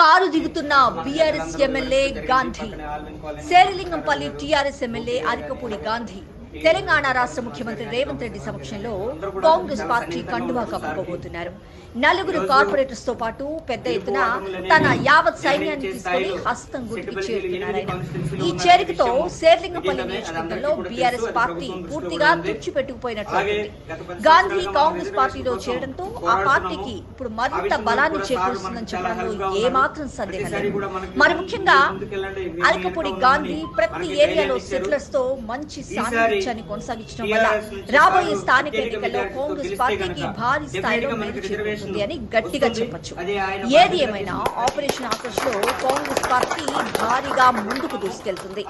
Car దిగుతున్న BRS MLA Gandhi. Serilingampally TRS MLA Arikapudi Gandhi. Telangana రాష్ట్ర ముఖ్యమంత్రి రేవంత్ రెడ్డి సమక్షంలో కాంగ్రెస్ పార్టీ కండువా కప్పుకోబోతున్నారు. నలుగురు కార్పొరేటర్స్తో పాటు పెద్ద ఎత్తున తన యావత్ సైన్యాన్ని తీసుకుని హస్తం గుర్తుకు చేరుకున్నారు ఈ చేరికతో శేర్లింగపల్లి నియోజకవర్గంలో బీఆర్ఎస్ పార్టీ పూర్తిగా తుడిచిపెట్టుకుపోయినట్లు గాంధీ కాంగ్రెస్ పార్టీలో చేరడంతో ఆ పార్టీకి ఇప్పుడు మరింత బలాన్ని చేకూరుస్తుందని చెప్పడంలో ఏమాత్రం సందేహం లేదు. మరి ముఖ్యంగా అరకపూడి గాంధీ ప్రతి ఏరియాలో సెటిలర్స్తో మంచి సాన్నిధ్యాన్ని కొనసాగించడం వల్ల రాబోయే స్థానిక ఎన్నికల్లో కాంగ్రెస్ పార్టీకి భారీ స్థాయిలో మేలు చేకూరుతుంది అని గట్టిగా చెప్పొచ్చు. ఏది ఏమైనా ఆపరేషన్ ఆకర్ష్లో కాంగ్రెస్ పార్టీ భారీగా ముందుకు దూసుకెళ్తుంది.